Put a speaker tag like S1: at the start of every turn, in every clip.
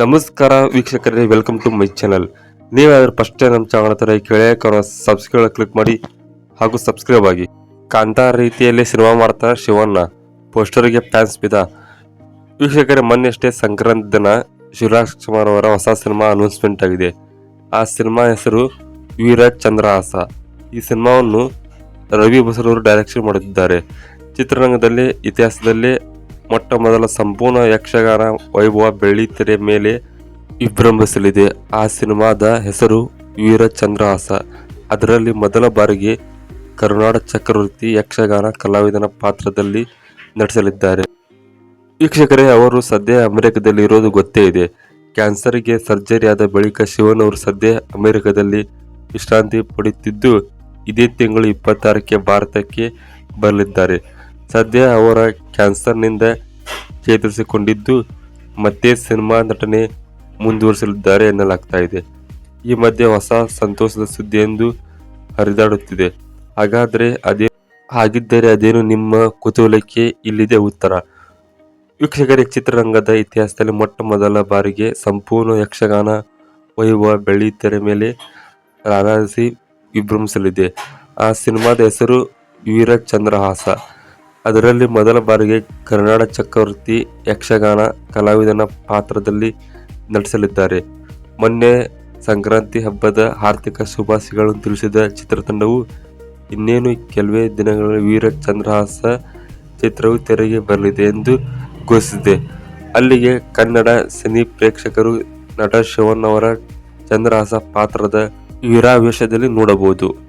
S1: ನಮಸ್ಕಾರ ವೀಕ್ಷಕರೇ welcome to my channel ನೀವಾದ್ರೂ ಫಸ್ಟ್ ನಮ್ಮ ಚಾನಲ್ ಹತ್ರ ಕೆಳಗೆ ಸಬ್ಸ್ಕ್ರೈಬ್ ಕ್ಲಿಕ್ ಮಾಡಿ ಹಾಗೂ ಸಬ್ಸ್ಕ್ರೈಬ್ ಆಗಿ. ಕಾಂತಾ ರೀತಿಯಲ್ಲಿ ಸಿನಿಮಾ ಮಾಡ್ತಾರೆ ಶಿವಣ್ಣ. ಪೋಸ್ಟರ್ಗೆ ಫ್ಯಾನ್ಸ್ ಬಿದ ವೀಕ್ಷಕರೇ ಮೊನ್ನೆಷ್ಟೇ ಸಂಕ್ರಾಂತಿ ದಿನ ಶಿವರಾಜ್ ಕುಮಾರ್ ಅವರ ಹೊಸ ಸಿನಿಮಾ ಅನೌನ್ಸ್ಮೆಂಟ್ ಆಗಿದೆ. ಆ ಸಿನಿಮಾ ಹೆಸರು ವೀರ ಚಂದ್ರಹಾಸ ಈ ಸಿನಿಮಾವನ್ನು ರವಿ ಬಸರವರು ಡೈರೆಕ್ಷನ್ ಮಾಡುತ್ತಿದ್ದಾರೆ ಚಿತ್ರರಂಗದಲ್ಲಿ, ಇತಿಹಾಸದಲ್ಲಿ ಮೊಟ್ಟ ಮೊದಲ ಸಂಪೂರ್ಣ ಯಕ್ಷಗಾನ ವೈಭವ ಬೆಳ್ಳಿ ತೆರೆ ಮೇಲೆ ವಿಭ್ರಂಭಿಸಲಿದೆ. ಆ ಸಿನಿಮಾದ ಹೆಸರು ವೀರ ಚಂದ್ರಹಾಸ ಅದರಲ್ಲಿ ಮೊದಲ ಬಾರಿಗೆ ಕರುನಾಡ ಚಕ್ರವರ್ತಿ ಯಕ್ಷಗಾನ ಕಲಾವಿದನ ಪಾತ್ರದಲ್ಲಿ ನಟಿಸಲಿದ್ದಾರೆ. ವೀಕ್ಷಕರೇ, ಅವರು ಸದ್ಯ ಅಮೆರಿಕದಲ್ಲಿ ಇರೋದು ಗೊತ್ತೇ ಇದೆ. ಕ್ಯಾನ್ಸರ್ಗೆ ಸರ್ಜರಿ ಆದ ಬಳಿಕ ಶಿವನ್ ಅವರು ಸದ್ಯ ಅಮೆರಿಕದಲ್ಲಿ ವಿಶ್ರಾಂತಿ ಪಡೆಯುತ್ತಿದ್ದು, ಇದೇ ತಿಂಗಳು ಇಪ್ಪತ್ತಾರಕ್ಕೆ ಭಾರತಕ್ಕೆ ಬರಲಿದ್ದಾರೆ. ಸದ್ಯ ಅವರ ಕ್ಯಾನ್ಸರ್ನಿಂದ ಚೇತರಿಸಿಕೊಂಡಿದ್ದು, ಮತ್ತೆ ಸಿನಿಮಾ ನಟನೆ ಮುಂದುವರಿಸಲಿದ್ದಾರೆ ಎನ್ನಲಾಗ್ತಾ ಇದೆ. ಈ ಮಧ್ಯೆ ಹೊಸ ಸಂತೋಷದ ಸುದ್ದಿ ಎಂದು ಹರಿದಾಡುತ್ತಿದೆ. ಹಾಗಾದರೆ ಅದೇ ಹಾಗಿದ್ದರೆ ಅದೇನು ನಿಮ್ಮ ಕುತೂಹಲಕ್ಕೆ ಇಲ್ಲಿದೆ ಉತ್ತರ? ವೀಕ್ಷಕರ, ಚಿತ್ರರಂಗದ ಇತಿಹಾಸದಲ್ಲಿ ಮೊಟ್ಟ ಮೊದಲ ಬಾರಿಗೆ ಸಂಪೂರ್ಣ ಯಕ್ಷಗಾನ ವೈಭವ ಬೆಳ್ಳಿ ತೆರೆ ಮೇಲೆ ರಾರಾಜಿಸಿ ವಿಭ್ರಮಿಸಲಿದೆ ಆ ಸಿನಿಮಾದ ಹೆಸರು ವೀರ ಚಂದ್ರಹಾಸ ಅದರಲ್ಲಿ ಮೊದಲ ಬಾರಿಗೆ ಕನ್ನಡ ಚಕ್ರವರ್ತಿ ಯಕ್ಷಗಾನ ಕಲಾವಿದನ ಪಾತ್ರದಲ್ಲಿ ನಟಿಸಲಿದ್ದಾರೆ. ಮೊನ್ನೆ ಸಂಕ್ರಾಂತಿ ಹಬ್ಬದ ಆರ್ಥಿಕ ಶುಭಾಶಯಗಳನ್ನು ತಿಳಿಸಿದ ಚಿತ್ರತಂಡವು, ಇನ್ನೇನು ಕೆಲವೇ ದಿನಗಳಲ್ಲಿ ವೀರ ಚಂದ್ರಹಾಸ ಚಿತ್ರವು ತೆರೆಗೆ ಬರಲಿದೆ ಎಂದು ಘೋಷಿಸಿದೆ. ಅಲ್ಲಿಗೆ ಕನ್ನಡ ಸಿನಿ ಪ್ರೇಕ್ಷಕರು ನಟ ಶಿವನ್ ಅವರ ಚಂದ್ರಹಾಸ ಪಾತ್ರದ ವೀರಾವೇಶದಲ್ಲಿ ನೋಡಬಹುದು.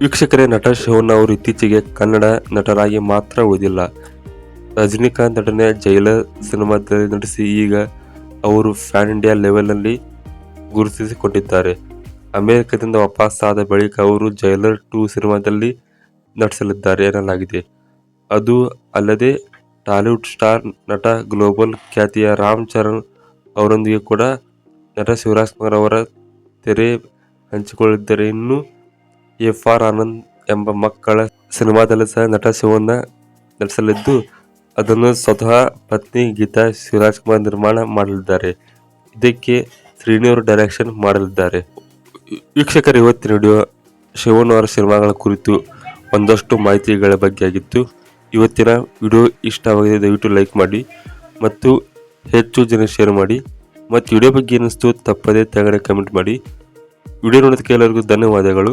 S1: ವೀಕ್ಷಕರೇ, ನಟ ಶಿವಣ್ಣ ಅವರು ಇತ್ತೀಚೆಗೆ ಕನ್ನಡ ನಟರಾಗಿ ಮಾತ್ರ ಉಳಿದಿಲ್ಲ. ರಜನಿಕಾಂತ್ ನಟನೆ ಜೈಲರ್ ಸಿನಿಮಾದಲ್ಲಿ ನಟಿಸಿ ಈಗ ಅವರು ಫ್ಯಾನ್ ಇಂಡಿಯಾ ಲೆವೆಲ್ನಲ್ಲಿ ಗುರುತಿಸಿಕೊಂಡಿದ್ದಾರೆ. ಅಮೆರಿಕದಿಂದ ವಾಪಸ್ಸಾದ ಬಳಿಕ ಅವರು ಜೈಲರ್ ಟೂ ಸಿನಿಮಾದಲ್ಲಿ ನಟಿಸಲಿದ್ದಾರೆ ಎನ್ನಲಾಗಿದೆ. ಅದು ಅಲ್ಲದೆ ಟಾಲಿವುಡ್ ಸ್ಟಾರ್ ನಟ ಗ್ಲೋಬಲ್ ಖ್ಯಾತಿಯ ರಾಮ್ ಚರಣ್ ಅವರೊಂದಿಗೆ ಕೂಡ ನಟ ಶಿವರಾಜ್ ಕುಮಾರ್ ಅವರ ತೆರೆ ಹಂಚಿಕೊಳ್ಳಿದ್ದರೆ ಇನ್ನು ಎಫ್ ಆರ್ ಆನಂದ್ ಎಂಬ ಮಕ್ಕಳ ಸಿನಿಮಾದಲ್ಲಿ ಸಹ ನಟ ಶಿವಣ್ಣ ನಟಿಸಲಿದ್ದು, ಅದನ್ನು ಸ್ವತಃ ಪತ್ನಿ ಗೀತಾ ಶಿವರಾಜ್ ಕುಮಾರ್ ನಿರ್ಮಾಣ ಮಾಡಲಿದ್ದಾರೆ. ಇದಕ್ಕೆ ಶ್ರೀನಿಯವರು ಡೈರೆಕ್ಷನ್ ಮಾಡಲಿದ್ದಾರೆ. ವೀಕ್ಷಕರ ಇವತ್ತಿನ ವಿಡಿಯೋ ಶಿವಣ್ಣ ಅವರ ಸಿನಿಮಾಗಳ ಕುರಿತು ಒಂದಷ್ಟು ಮಾಹಿತಿಗಳ ಬಗ್ಗೆ ಆಗಿತ್ತು. ಇವತ್ತಿನ ವಿಡಿಯೋ ಇಷ್ಟವಾಗಿದೆ, ದಯವಿಟ್ಟು ಲೈಕ್ ಮಾಡಿ ಮತ್ತು ಹೆಚ್ಚು ಜನ ಶೇರ್ ಮಾಡಿ ಮತ್ತು ವಿಡಿಯೋ ಬಗ್ಗೆ ಏನಿಸ್ತು ತಪ್ಪದೇ ತೆಗಡೆ ಕಮೆಂಟ್ ಮಾಡಿ. ವಿಡಿಯೋ ನೋಡೋದಕ್ಕೆ ಎಲ್ಲರಿಗೂ ಧನ್ಯವಾದಗಳು.